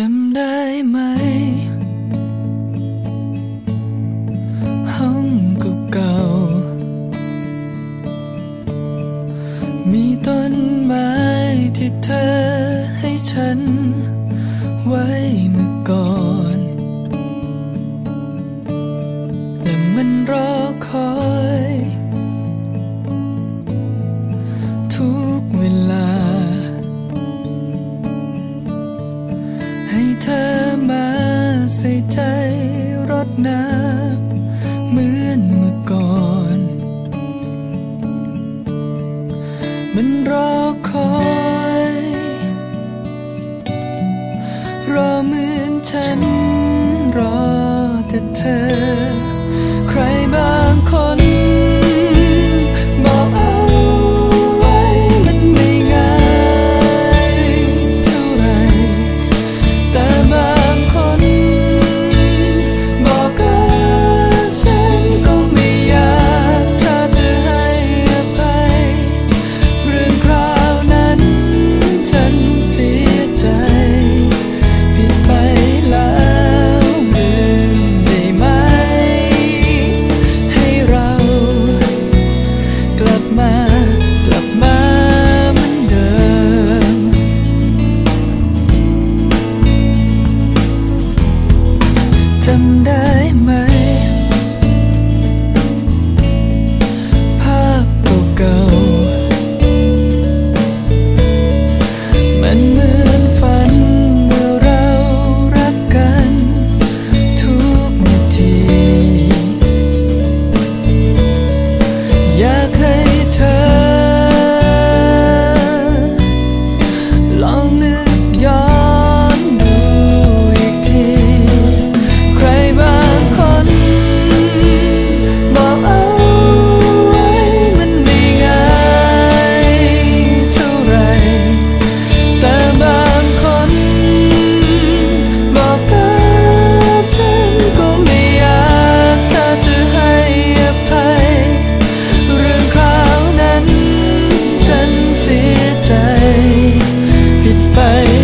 จำได้ไหม ห้องเก่าๆมีต้นไม้ที่เธอให้ฉัน ไว้เมื่อก่อน และมันรอคอย ทุกเวลา เธอมาใส่ใจรดน้ำเหมือนเมื่อก่อน มันรอคอย รอเหมือนฉันรอแต่เธอ ใครบางคน bem.